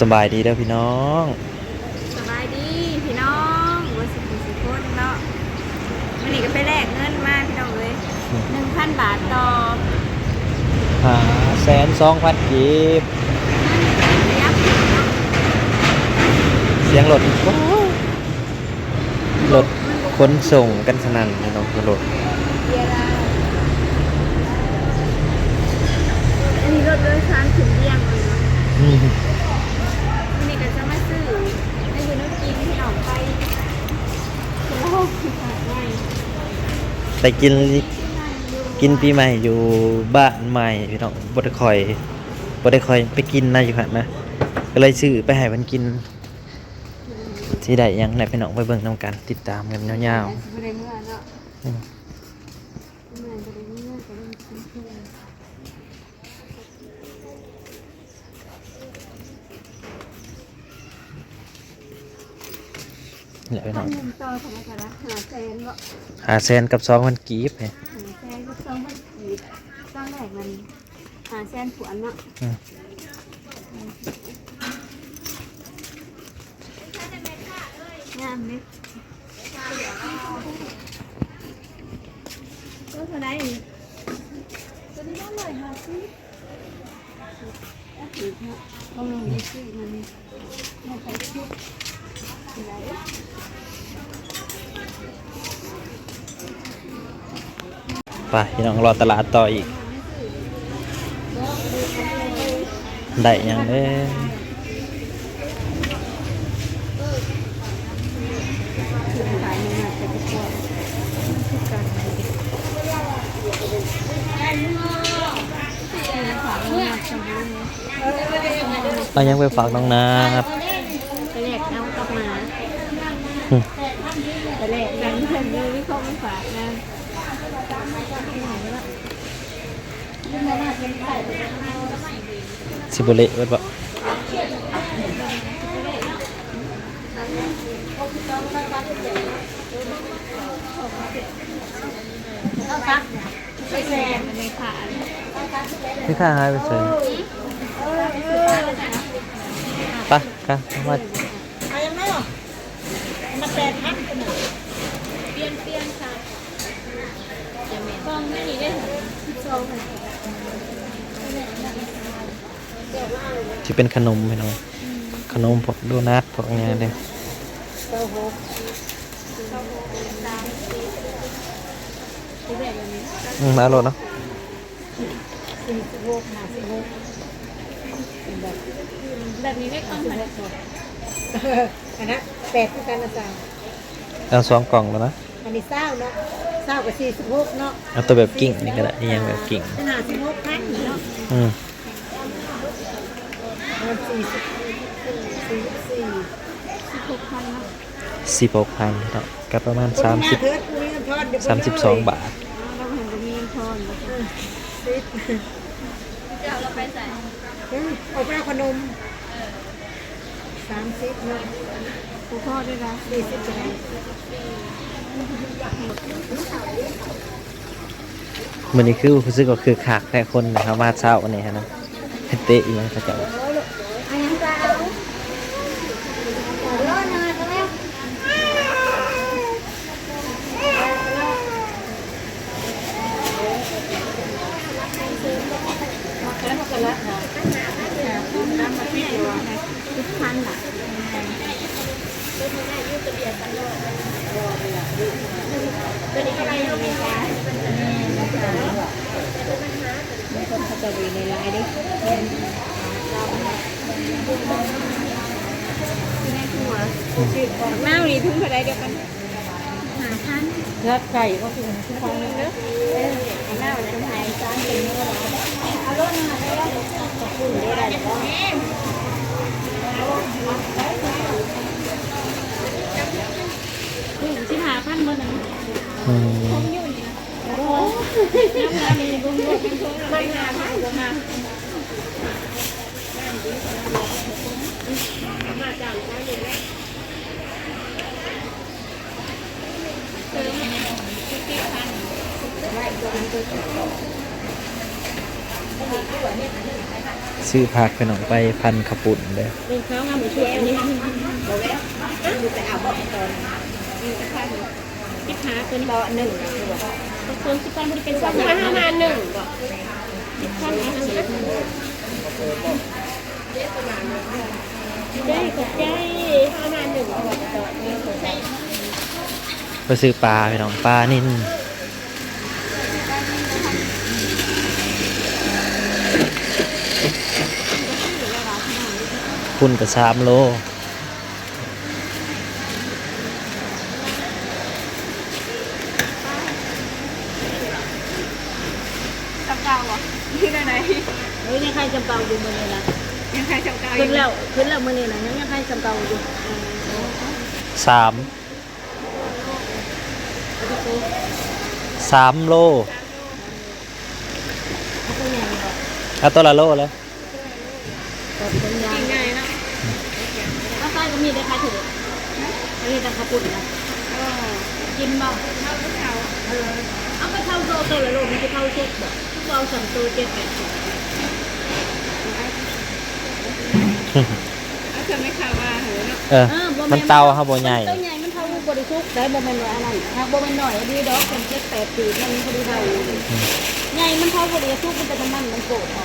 สบายดีเด้อพี่น้อง สบายดีพี่น้องวัสิบุสิคนเนาะวันนี้ก็ไปแลกเงินมาพี่น้องเลยหนึ่งพันบาทต่อหาแสนสองพันกีบระยะเนาะเสียงรถรถขนส่งกันสนั่นพี่น้องรถเบียร์ลาวอันนี้รถโดยสารถึงเรียงเลยเนาะ อืม วันนี้ก็จะมาซื้อให้อยู่น้ำกินพี่น้องไปโอ้โหขาดง่าย ไปกินกินปีใหม่อยู่บ้านใหม่พี่น้องบด้คอยบด้คอยไปกินนะอยู่หั่นนะก็เลยซื้อไปให้มันกินที่ใดยังไหนพี่น้องไปเบิ่งนํกันติดตามกันยาวๆอืม เมื่อจะได้เมื่อจะได้กินเพื่อน นี่แหละพี่น้องเงินต่อของอะไรกันนะหาแสนบ่หาแสนกับสองพันกีบเนี่ยหาแสนก็ต้องมันกีดตอนแรกมันหาแสนผวนเนาะอืมงามนิดก็เท่าไหร่อีกตัวนี้ก็เลยหาซิอะถือเนาะต้องลงดีซิมันมันใส่ชุดอะไร ไปพี่น้องรอตลาดต่ออีก ได้ยังเด้อคือขายในหน้าแต่ก็พอคือการขายเด็กคือขายในหน้าสมบูรณ์เอายังไปฝากน้องนาครับ ไปแลกเอากลับมา อืม ไปแลกกันเพื่อนเลยที่เขาไม่ฝากนะ สิบุเละเบิดบ่ไปแซงมันในผ่านพี่ข้าหายไปเฉยไปค่ะมาเปลี่ยนเปลี่ยนค่ะกองไม่ดีเลยกอง สิเป็นขนมพี่น้องขนมพวกโดนัทพวกอย่างเงี้ยเด้อที่แบบนี้อืมมาโลดเนาะแบบนี้ไม่ต้องเหมือนอันนั้นแปดคือกันนะจ๊ะเอาสองกล่องแล้วนะอันนี้เศร้าเนาะเศร้ากับสี่สิบหกเนาะเอาตัวแบบกิ่งนี่ก็ได้นี่ยังแบบกิ่งขนาดสิบหกพันเนาะอืม มันสี่สิบสี่สิบสี่สิบหกพันเนาะสิบหกพันเนาะก็ประมาณสามสิบเทิดคุยกันทอดเดี๋ยวสามสิบสองบาทเราเห็นจะมีทอนแล้วก็สิบเดี๋ยวเราไปใส่อืมเอาไปเอาขนมสามสิบเนาะผู้พ่อด้วยนะสี่สิบจะได้มันนี้คือรู้สึกก็คือขากแค่คนนะครับมาเช้าวันนี้ฮะนะเตะอีกแล้วเขาเจะ อันยังจะเอาร้อนนะก็แล้ว แล้วมันก็ละเนาะน้ำมาที่ตัวทุกพันอะตัวนี้อะไรอยู่ในจานมีคนเขาจะวีในไลน์ดิแม่วันนี้ทุ่งเท่าไรเดียวกันหาพันแล้วไก่ก็คือทุกคนเลยเนาะเออแม่วันนี้ทุ่งไทยจานเป็นเนื้อหร อเอารถมาได้แล้วขอบคุณได้แล้วก็สิหาพันบนนั้นอืมโอ้โหน้ำมันมีบุ้งบุ้งมันหาพันมามาจากไหนอยู่แล้วเติมสิบพันสิ ซื้อผักพี่น้องไปพันข้าวปุ่นเด้อเป็นข้าวงามมือช่วยอันนี้ที่ค้าเป็นต่อหนึ่งคนที่ปั้นบริเป็นสองพันห้ามาหนึ่งบ่ท่านอาหารได้กับใจห้ามาหนึ่งเอาไว้ต่อหนึ่งไปซื้อปลาพี่น้องปลานิ่น พุ่นกับสามโลจำเก่าเหรอที่ไหนไหนเฮ้ยยังใครจำเปาอยู่มือเลยนะยังใครจำเก่าอขึ้นยู่แล้วขึ้นแล้วมือเลยนะยังใครจำเปาอยู่สามสามโลเขาเป็นยังไงบ่เอาตัวละโลแล้วก็เป็น มีได้ใครถืออันนี้แต่ข้าวปุ่นนะก็กินบ่เท่าเท่าเออเอาไปเท่าโตโตละโลมันจะเท่าชุดบ่ทุกเราสั่งโตเจ็ดแปดสิบเอาเธอไม่ข่าวว่าเหรอเนาะเออ มันเตาครับบ่ใหญ่เตาใหญ่มันเท่าบริสุทธิ์ได้บ่แม่นว่าอันนั้นหากบ่แม่นน้อยดีดอกเป็นเจ็ดแปดปีมันพอดีเท่าใหญ่มันเท่าบริสุทธิ์มันจะน้ำมันมันโกรธเอา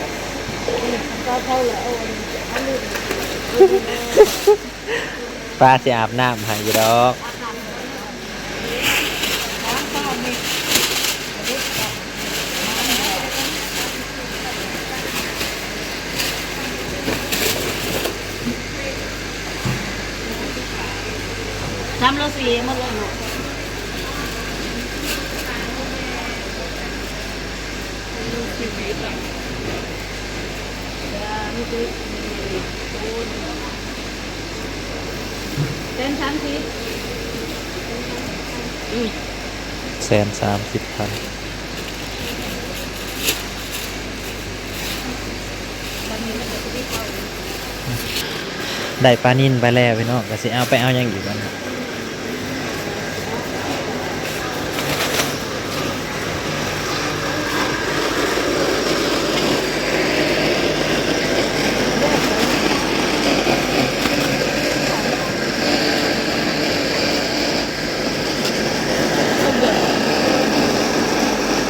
ก็เท่าละโอ้ยอันนี้ ปลาสิอาบน้ำให้อยู่ดอกทำแล้วสีหมดเลยเนาะ เต้นชั้นสิแสนสามสิบพันได้ปลานิ่นไปแล้วพี่น้องก็สิเอาไปเอาหยังอยู่กันครั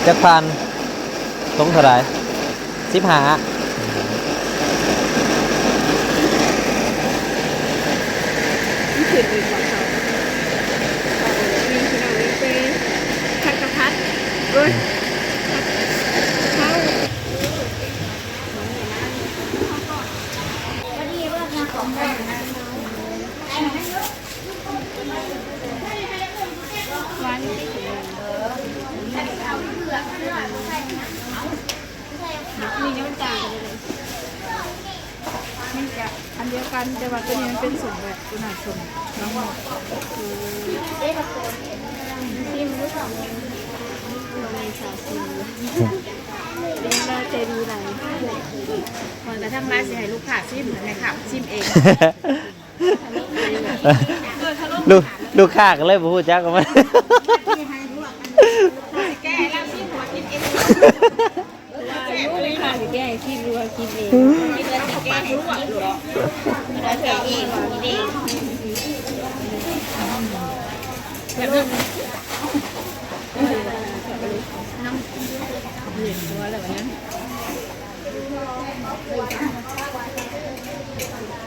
จักพันตรงเท่าไหรสิบหาที่เขียนอีกกว่าเขามีขนาดนี้เป็นผัดกระพัดเอ้ยข้าว วันที่ถึงมีน้ำตาลเลยมันจะอันเดียวกันแต่ว่าตัวนี้มันเป็นสุ่มแบบตัวหนาสุ่มน้องหมด ที่มันรู้สึกตัวในสาวซีเป็นเราใจดีไหลก่อนกระทั่งมาสิให้ลูกค้าชิมเหมือนไหมครับชิมเองลูกลูกค้าก็เลยบ่ฮู้จักว่ามันแก้แล้วชิมหัวกินเองรู้เลยค่ะแก้ชิมรัวกินเองกินแล้วจะแก้ให้ชิมเราแก้เองกินเองแบบนี้น้ำ เหลืองตัวแล้วนะ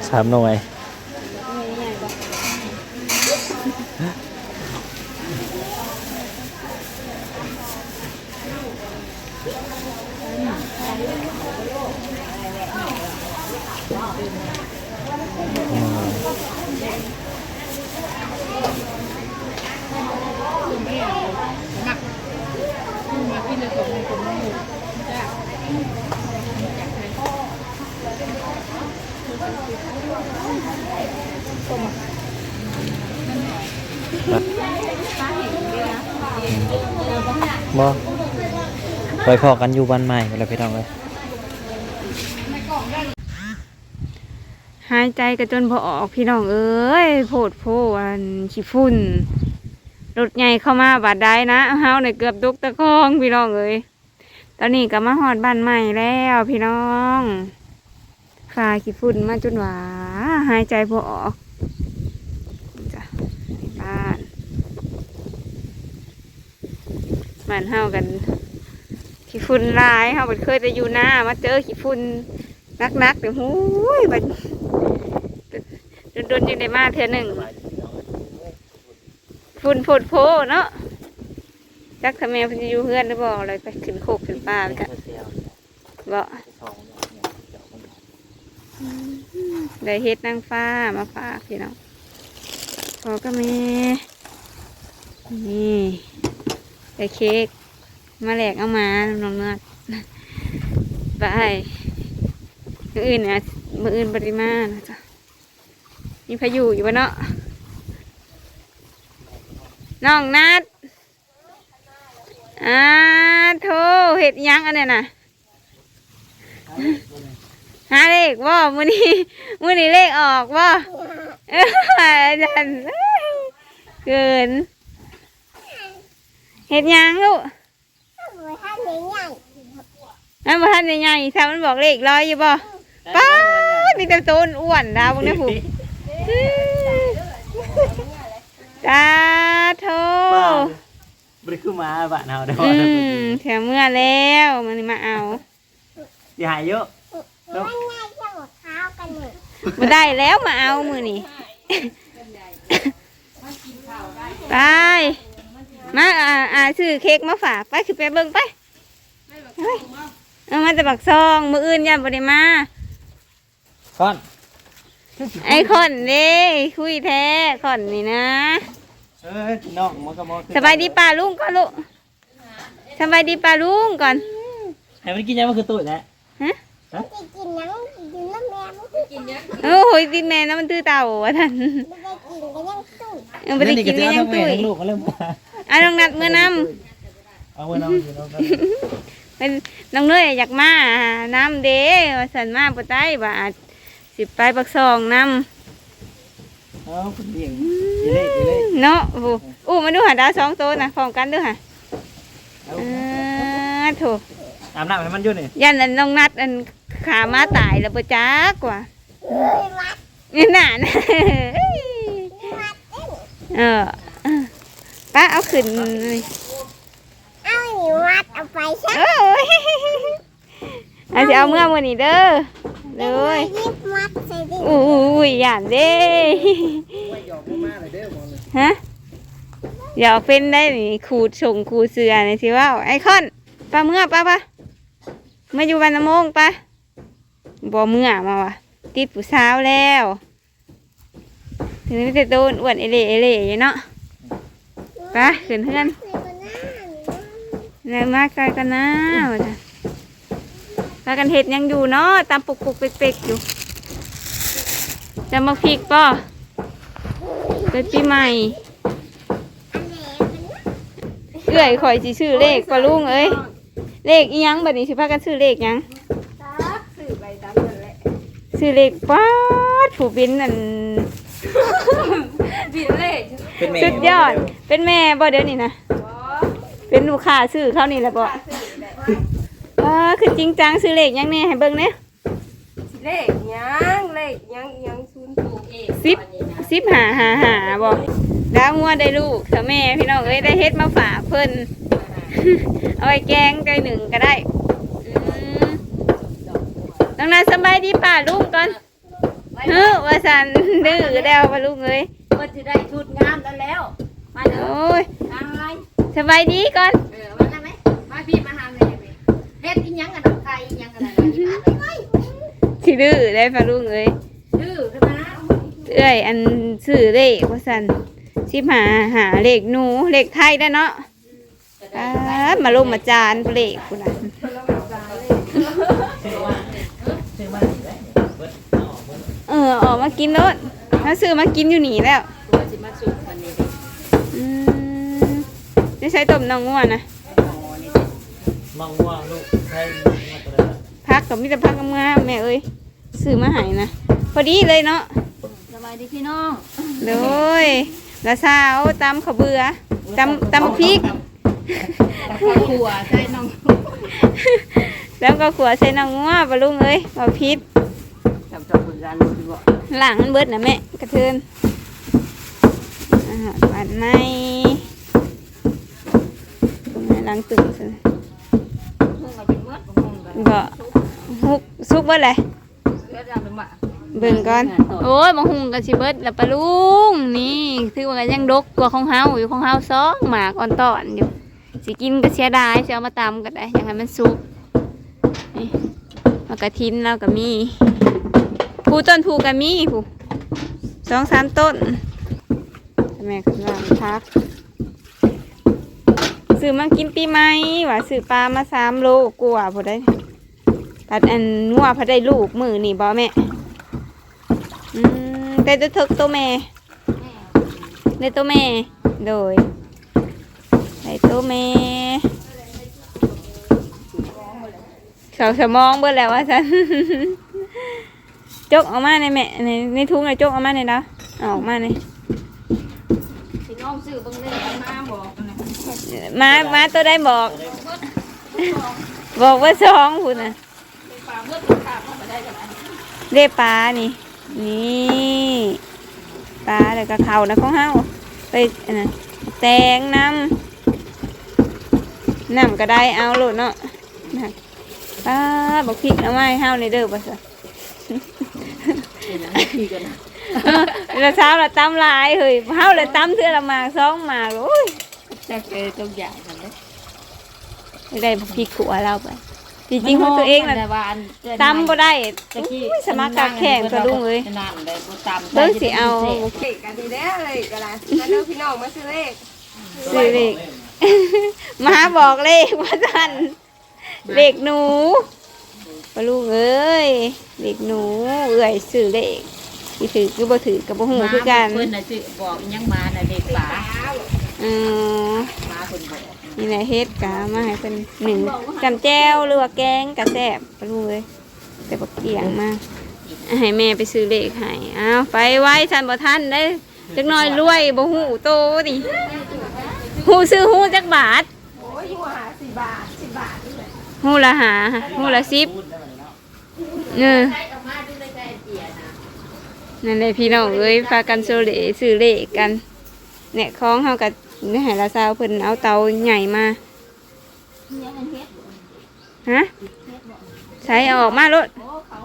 สามหน่วย บ่ไปพอกันอยู่บ้านใหม่เวลาพี่น้องเลยหายใจกระจนพอออกพี่น้องเอ้ยโผดโพอันขี้ฝุ่นรถใหญ่เข้ามาบาดได้นะเฮาเนี่ยเกือบตุกตะคองพี่น้องเอ้ยตอนนี้ก็มาหอดบ้านใหม่แล้วพี่น้องคาขี้ฝุ่นมาจนหวาหายใจพอออกจ้ะในบ้าน บ้านเฮากันขี้ฝุ่นลายเฮาบ่เคยจะอยู่หน้ามาเจอขี้ฝุ่นนักๆเดี๋ยวหูยบัดโดนๆยังได้มาเทื่อหนึ่งฝุ่นโพดโพเนาะจักทำไมเพิ่นจะอยู่เฮือนหรือบ่อะไรไปขึ้นโคกขึ้นป่าไปกันบ่ได้เฮ็ดนางฟ้ามาฝากพี่น้องพอก็มีนี่ ได้เค้กมาแหลกเอามาน้องเนื้อไปมืออื่นเนี่ยมืออื่นปริมานะจ๊ะมีพายุอยู่วะเนาะน้องนัดอ่าโทเห็ดยังอันเนี้ยนะหาเลขว่ามือนี้มือนี้เลขออกว่าเออจารย์เกิน เห็ดหยังลูกนั่นบ่ทันได้ใหญ่ถ้ามันบอกเลขร้อยอยู่บ่ป้าดมีแต่โตนอ้วนดาวพวกนี้ผูกตาโทบริคือมาบ้านเฮาได้อืมแถวเมื่อแล้วมันนี่มาเอาสิหายเยอะบ่ได้แล้วมาเอามือนี่ไป มาอ่าอ่าซื้อเค้กมาฝากไปคือไปเบิ่งไปเฮ้ยเอามาแต่บักซองมืออื่นยันบ่ได้มาก่อนไอ้ขอนเด้คุยแท้ขอนนี่นะเออน้องมันก็มอสบายดีป่าลุงก่อนลูกสบายดีป่าลุงก่อนให้มันกินยังมันคือตุ้ยแหละฮะฮะโอ้โหดินแม่น้ำมันตื้อเต่าอะท่านเออไม่ได้กินก็ยังตุ้ยลูกก็เริ่ม อะน้องนัดเมื่อน้เอาเมื่อน้ำอยู่น้องำเป็นน้องเนยอยากมาน้ำเด้ว่าสันมาปะไต้บาดสิไปปักซองน้เอาคุณเลี้ยงอีเล่อีเล่ำเนาะโอ้โหอู้มาดูหาดาวสองตัวนะพร้อมกันด้วยค่ะอ่าโถอาบน้ำให้มันอยู่นี่ยันอันน้องนัดอันขามาตายแล้วปะจักกว่านี่น่ะนะเออป้าเอา ขึ้นเลยเอาหนิวัดเอาไปซะโอ้ยอาจจะเอาเมื่อวันนี้เด้อเลยยิบวัดใส่ดิอุ้ยหยานเด้ฮะอยากเป็นได้นี่ขูดส่งขูดเสือนี่สิว่าไอคอนป้าเมื่อป้าปะมาอยู่บ้านน้ำมงป้าบ่เมื่อมาวะติดผู้สาวแล้วถึงไม่จะโดนอ้วนเอเล่เอเล่อยู่เนาะ ไป้าขึ้นเพื่อนใส่กันหน้าหนูแรงมากไกลกันนะว่าจ้ะพากันเห็ดยังอยู่เนาะตามปุกปุกเป๊กๆอยู่จะมาพริกป่ะเป็นปีใหม่อันไหนมันนะเอื้อยข่อยสิชื่อเลขป่ะลุงเอ้ยเลขอีหยังบัดนี้สิพากันชื่อเลขหยังชื่อเลขป้าดผู้บินนั่นเป็นแม่สุดยอด เป็นแม่บ่เดี๋ยวนี้นะเป็นลูกค้าซื้อเขานี่แหละบ่อ่าคือจริงจังซื้อเลขหยังเนี่ยให้เบิ่งเนี่ยเลขยังเลขยังยังศูนย์ถูกเองสิบสิบหาหาหาบ่ดาวงัวได้ลูกเถอะแม่พี่น้องเอ้ยได้เฮ็ดมาฝากเพิ่นเอาไว้แกงใจหนึ่งก็ได้อืมน้องนันสบายดีป่าลุงก่อนเฮ้อว่าสันดื้อแล้วป่าลุงเอ้ยเพื่อจะได้ชุดงามแล้วแล้ว มาเด้อโอ้ยทางไรสบายดีก่อนเออมาได้ไหมมาพี่มาหาเลยไหมเฮ็ดอีหยังกันดอกไก่อีหยังกันอะไรไปสิดื้อได้ป่าลุงเอ้ยดื้อขึ้นมาเอ้ยอันซื้อเลขว่าสันสิบหาหาเลขหนูเลขไทยได้เนาะอ่ามาลงมาจานเลขคุณน่ะซื้อมาดีได้เบิดเออออกมากินรถถ้าซื้อมากินอยู่หนีแล้ว ได้ใช้ต้มน้องง่วนะมองว่าลูกใช่มาตัวนั้นพักกับมิตรพักกับเมื่อแม่เอ้ยซื้อมาให้นะพอดีเลยเนาะสบายดีพี่น้องเลยละสาวตำข้าวเบื่อตำตำพริกข้าวขัวใส่น้องแล้วก็ขัวใส่น้องง่วปลาลุงเอ้ยมาพิษกันสิบ่หลังมันเบิดนะแม่กระเทือนอาหารบ้านในห ลังตึงสิเพิ่งเอาเป็นเมื่อของมึงกันก็ฮุกซุกเบิดเลยเดี๋ยวจะเอาไปมาเบิ่งก่อนโอ้ยมาหุงกันสิเบิดแล้วปะลุงนี่ถือว่ายังดกกว่าของเฮาอยู่ของเฮาสองหมากอ่อนตอนอยู่สิกินก็เสียดายสิเอามาตำก็ได้อย่างให้มันสุกนี่มากระทินแล้วก็มีผู้ต้นผู้ก็มีผู้สองสามต้นแม่กำลังพัก ซื้อมากินปีใหมว่าซื้อปลามาสามโลกว่าพอได้ปัดอันงัวพอได้ลูกมือนี่บ่แม่อืมได้ตัวทึกตัวแม่ได้ตัวแม่ โดยได้ตัวแม่เขาสมองเบิ่แล้วว่าฉันจกออกมาในแม่ในในทุ่งในจกออกมาในแล้วเอออกมาใน สิน้องซื้อเบิ่งได้มาบอกนะ มามาตัวได้บอก บอกว่าสองคุณน่ะปลาเมื่อตัวขาดเข้ามาได้กันอันเรียปลานี่ นี่ปลาแล้วก็เขานะของเฮาไปอันนั้นแตงน้ำน้ำก็ได้เอาโลดเนาะนะปลาบอกพริกเอาไมาให้เฮาในเด้อป่ะสิเป็นอันที่กันนะแล้วเช้าเราตำหลายเฮ้ยเฮาเลยตำเทื่อละหมากสองหมากโอ้ย แต่เจอตัวใหญ่กันเด้ไม่ได้บอกพริกขัวเราไปจริงๆของตัวเองน่ะแต่ว่าอันตำบ่ได้ตะกี้อุ้ยสมัครกักแข่งกระดุงเลยนานเลยบ่ตำเบิ่งสิเอาเลขกันดีแล้วเลยก็ล่ะมาดูพี่น้องมาซื้อเลขซื้อเลขมาบอกเลขว่าท่านเลขหนูปลูกเอ้ยเลขหนูเอ้ยซื้อเลขที่ถือคือบ่ถือกับบ่หูคือกันเพิ่นน่ะสิบอกยังมาน่ะเด็กป่า อือนี่แหละเฮ็ดกะมาให้เป็นหนึ่งจำแจ้วหรือว่าแกงกะแซ่บปลูกเอ้ยแต่บ่เกี่ยงมากให้แม่ไปซื้อเลขให้อ้าวไปไว้ทันบ่ทันได้จักหน่อยรวยบ่หูโตดิหูซื้อหูจักบาทโอ้ยหัวหาสี่บาทสิบบาทนี่แหละหูละหาหูละสิบเนอนั่นเลยพี่น้องเอ้ยพากันโซเลซื้อเลขกันเนี่ยคล้องเฮากับ เนี่ยให้ละสาวเพิ่นเอาเตาใหญ่มาฮะใช้เอาออกมารถ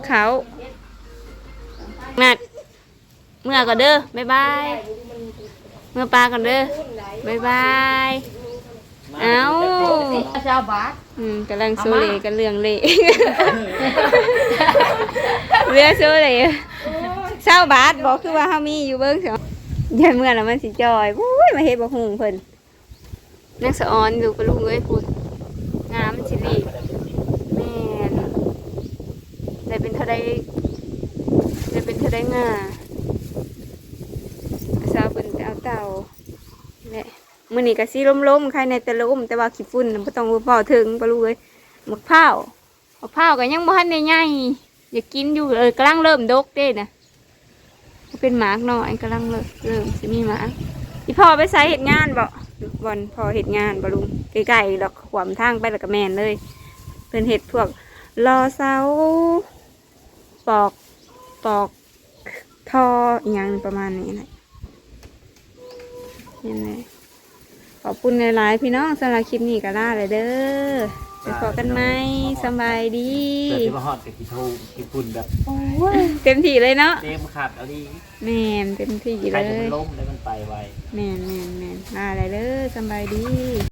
เขานัดเมื่อก่อนเด้อบ๊ายบายเมื่อปลาก่อนเด้อบ๊ายบายเอาเจ้าบาทอืมกำลังโซเลกันเรื่องเละเรื่องโซเลเศร้าบาทบอกคือว่าเฮามีอยู่เบิ่งเสีย ยันเมื่อแล้วมันสิจอยอุ้ยมาเฮ็ดบ่ฮู้เพิ่นนักสะออนอยู่ปะลุงเอ้ยพูดงามสิริแม่นได้เป็นเท่าใดได้เป็นเท่าใดงาสาวเพิ่นไปเอาเต่าแหละมื่อนี้ก็สิล้มๆใครในแต่ล้มแต่ว่าขี้ฝุ่นบ่ต้องเฝ้าถึงปะลูกเอ้ยมะพร้าวมะพร้าวก็ยังบ่ทันได้ใหญ่อยากกินอยู่เออกำลังเริ่มดกเด้น่ะ เป็นหมากน้อยกำลังเริ่มเริ่มสิมีหมากอีพ่อไปใส่เฮ็ดงานบ่บอนพ่อเฮ็ดงานบ่ลุงใกล้ๆดอกขวามทางไปแล้วก็แม่นเลยเพิ่นเฮ็ดพวกรอเสาปอกปอกทออีหยังประมาณนี้แหละเห็นไหมขอบคุณในไลน์พี่น้องสำหรับคลิปนี้ก็ล่าเลยเด้อ ไปพบกันไหมสำบายดีเกิดที่มาฮอดกับกี่ทูกี่ปุ่นแบบเต็มที่เลยเนาะเต็มขาดเอาดีแม่นเต็มที่ใครเลจะมัยนล้มแล้วมันไปไวแม่นแม่นแม่นล่าเลยเด้อสำบายดี